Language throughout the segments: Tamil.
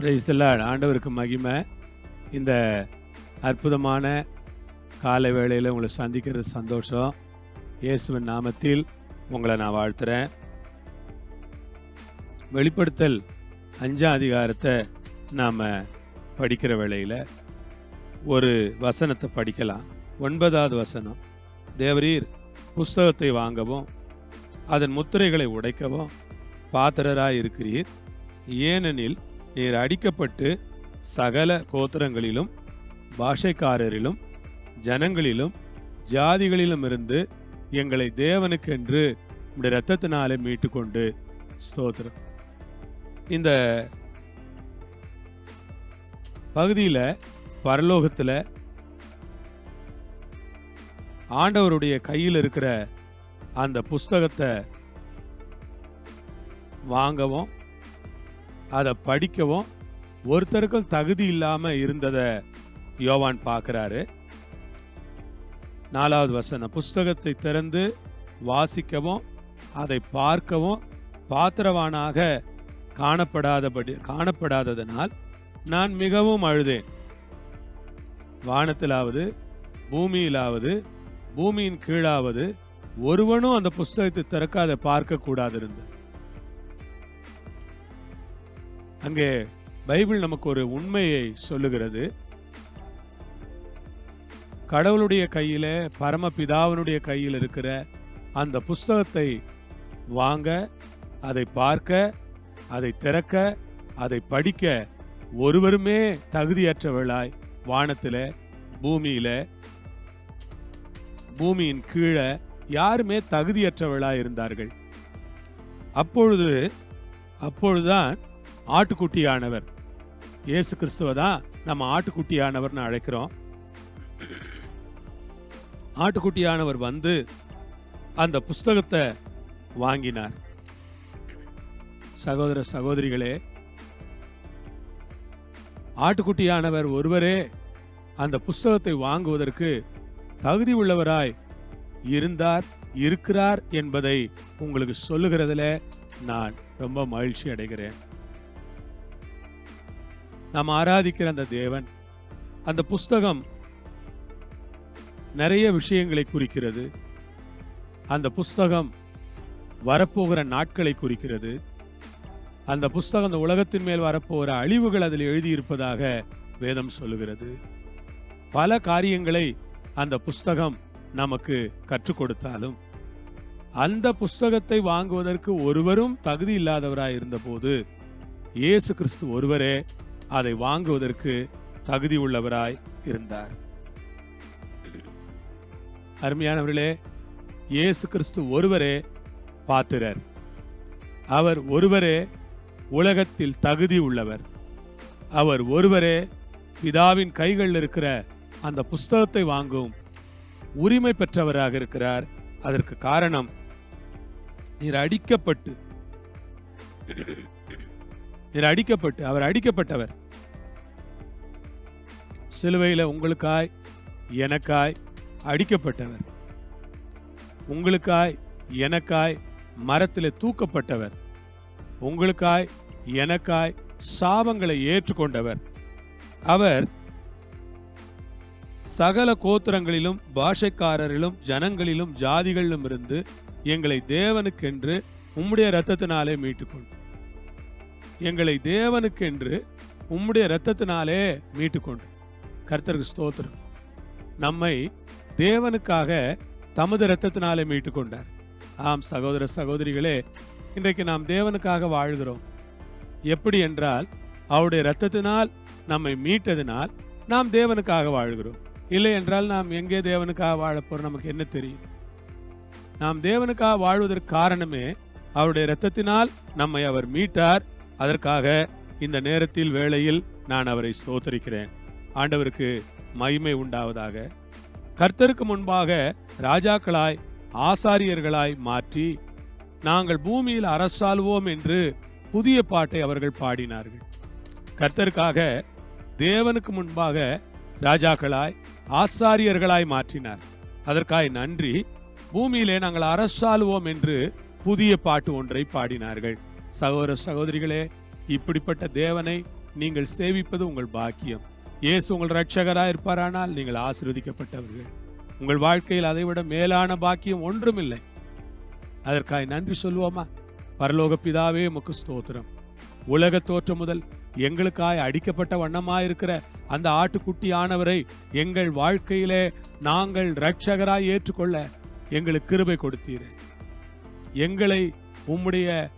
பிரைஸ் ஆண்டவருக்கு மகிமை. இந்த அற்புதமான காலை வேளையில் உங்களை சந்திக்கிறது சந்தோஷம். இயேசுவின் நாமத்தில் உங்களை நான் வாழ்த்துறேன். வெளிப்படுத்தல் அஞ்சாம் அதிகாரத்தை நாம் படிக்கிற வேளையில் ஒரு வசனத்தை படிக்கலாம். ஒன்பதாவது வசனம். தேவரீர் புஸ்தகத்தை வாங்கவும் அதன் முத்திரைகளை உடைக்கவும் பாத்திரராக இருக்கிறீர் ஏனெனில் நீர் அடிக்கப்பட்டு சகல கோத்திரங்களிலும் பாஷைக்காரரிலும் ஜனங்களிலும் ஜாதிகளிலும் இருந்து எங்களை தேவனுக்கென்று உடைய இரத்தத்தினாலே மீட்டுக்கொண்டு ஸ்தோத்திரம். இந்த பகுதியில் பரலோகத்தில் ஆண்டவருடைய கையில் இருக்கிற அந்த புஸ்தகத்தை வாங்கவும் அதை படிக்கவும் ஒருத்தருக்கும் தகுதி இல்லாமல் இருந்ததை யோவான் பார்க்குறாரு. நாலாவது வசனம் புஸ்தகத்தை திறந்து வாசிக்கவும் அதை பார்க்கவும் பாத்திரவானாக காணப்படாதபடி காணப்படாததனால் நான் மிகவும் அழுதேன். வானத்திலாவது பூமியிலாவது பூமியின் கீழாவது ஒருவனும் அந்த புஸ்தகத்தை திறக்காத பார்க்கக்கூடாது இருந்தது அங்கே பைபிள் நமக்கு ஒரு உண்மையை சொல்லுகிறது. கடவுளுடைய கையில பரமபிதாவினுடைய கையில் இருக்கிற அந்த புஸ்தகத்தை வாங்க அதை பார்க்க அதை திறக்க அதை படிக்க ஒருவருமே தகுதியற்றவர்களாய் வானத்துல பூமியில பூமியின் கீழே யாருமே தகுதியற்றவளாய் இருந்தார்கள். அப்பொழுது அப்பொழுதுதான் ஆட்டுக்குட்டியானவர். இயேசு கிறிஸ்துவ தான் நம்ம ஆட்டுக்குட்டியானவர்னு அழைக்கிறோம். ஆட்டுக்குட்டியானவர் வந்து அந்த புஸ்தகத்தை வாங்கினார். சகோதர சகோதரிகளே ஆட்டுக்குட்டியானவர் ஒருவரே அந்த புஸ்தகத்தை வாங்குவதற்கு தகுதி உள்ளவராய் இருந்தார் இருக்கிறார் என்பதை உங்களுக்கு சொல்லுகிறதுல நான் ரொம்ப மகிழ்ச்சி அடைகிறேன். நாம் ஆராதிக்கிற அந்த தேவன். அந்த புஸ்தகம் நிறைய விஷயங்களை குறிக்கிறது. அந்த புஸ்தகம் வரப்போகிற நாட்களை குறிக்கிறது. அந்த புஸ்தகம் அந்த உலகத்தின் மேல் வரப்போகிற அழிவுகள் அதில் எழுதியிருப்பதாக வேதம் சொல்லுகிறது. பல காரியங்களை அந்த புஸ்தகம் நமக்கு கற்றுக் கொடுத்தாலும் அந்த புஸ்தகத்தை வாங்குவதற்கு ஒருவரும் தகுதி இல்லாதவராய் இருந்தபோது இயேசு கிறிஸ்து ஒருவரே அதை வாங்குவதற்கு தகுதி உள்ளவராய் இருந்தார். அருமையானவர்களே இயேசு கிறிஸ்து ஒருவரே பாத்திரர். அவர் ஒருவரே உலகத்தில் தகுதி உள்ளவர். அவர் ஒருவரே பிதாவின் கைகளில் இருக்கிற அந்த புஸ்தகத்தை வாங்கும் உரிமை பெற்றவராக இருக்கிறார். அதற்கு காரணம் நீர் அடிக்கப்பட்டு இதில் அடிக்கப்பட்டு அவர் அடிக்கப்பட்டவர். சிலுவையில் உங்களுக்காய் எனக்காய் அடிக்கப்பட்டவர். உங்களுக்காய் எனக்காய் மரத்தில் தூக்கப்பட்டவர். உங்களுக்காய் எனக்காய் சாபங்களை ஏற்றுக்கொண்டவர். அவர் சகல கோத்திரங்களிலும் பாஷைக்காரரிலும் ஜனங்களிலும் ஜாதிகளிலும் இருந்து எங்களை தேவனுக்கென்று உம்முடைய இரத்தத்தினாலே மீட்டுக்கொண்டு எங்களை தேவனுக்கென்று உம்முடைய இரத்தத்தினாலே மீட்டுக்கொண்டு. கர்த்தருக்கு ஸ்தோத்திரம். நம்மை தேவனுக்காக தமது இரத்தத்தினாலே மீட்டுக்கொண்டார். ஆம் சகோதர சகோதரிகளே இன்றைக்கு நாம் தேவனுக்காக வாழ்கிறோம். எப்படி என்றால் அவருடைய இரத்தத்தினால் நம்மை மீட்டதினால் நாம் தேவனுக்காக வாழ்கிறோம். இல்லை என்றால் நாம் எங்கே தேவனுக்காக வாழப்போறோம் நமக்கு என்ன தெரியும்? நாம் தேவனுக்காக வாழ்வதற்கு காரணமே அவருடைய இரத்தத்தினால் நம்மை அவர் மீட்டார் அதற்காக இந்த நேரத்தில் வேளையில் நான் அவரை சோதரிக்கிறேன் ஆண்டவருக்கு மகிமை உண்டாவதாக. கர்த்தருக்கு முன்பாக ராஜாக்களாய் ஆசாரியர்களாய் மாற்றி நாங்கள் பூமியில் அரசாள்வோம் என்று புதிய பாட்டை அவர்கள் பாடினார்கள். கர்த்தருக்காக தேவனுக்கு முன்பாக ராஜாக்களாய் ஆசாரியர்களாய் மாற்றினார். அதற்காய் நன்றி. பூமியிலே நாங்கள் அரசாளுவோம் என்று புதிய பாட்டு ஒன்றை பாடினார்கள். சகோதர சகோதரிகளே இப்படிப்பட்ட தேவனை நீங்கள் சேவிப்பது உங்கள் பாக்கியம். இயேசு உங்கள் ரட்சகராக இருப்பாரானால் நீங்கள் ஆசிர்வதிக்கப்பட்டவர்கள். உங்கள் வாழ்க்கையில் அதைவிட மேலான பாக்கியம் ஒன்றுமில்லை. அதற்காய் நன்றி சொல்லுவோமா? பரலோக பிதாவே உமக்கு ஸ்தோத்திரம். உலக தோற்றம் முதல் எங்களுக்காய் அடிக்கப்பட்ட வண்ணமாயிருக்கிற அந்த ஆட்டுக்குட்டியானவரை எங்கள் வாழ்க்கையிலே நாங்கள் ரட்சகராய் ஏற்றுக்கொள்ள எங்களுக்கு கிருபை கொடுத்தீர். எங்களை உம்முடைய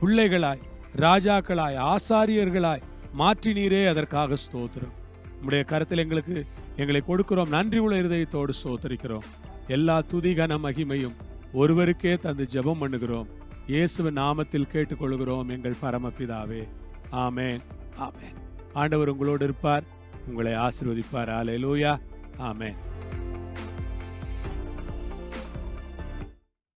பிள்ளைகளாய் ராஜாக்களாய் ஆசாரியர்களாய் மாற்றினீரே அதற்காக ஸ்தோத்திரம். உங்களுடைய கருத்தில் எங்களுக்கு எங்களை கொடுக்கிறோம். நன்றி உள்ள இருதயத்தோடு ஸ்தோத்தரிக்கிறோம். எல்லா துதிகன மகிமையும் ஒருவருக்கே தந்து ஜெபம் பண்ணுகிறோம். இயேசுவின் நாமத்தில் கேட்டுக்கொள்கிறோம் எங்கள் பரமபிதாவே. ஆமேன். ஆமேன். ஆண்டவர் உங்களோடு இருப்பார். உங்களை ஆசீர்வதிப்பார். லூயா ஆமேன்.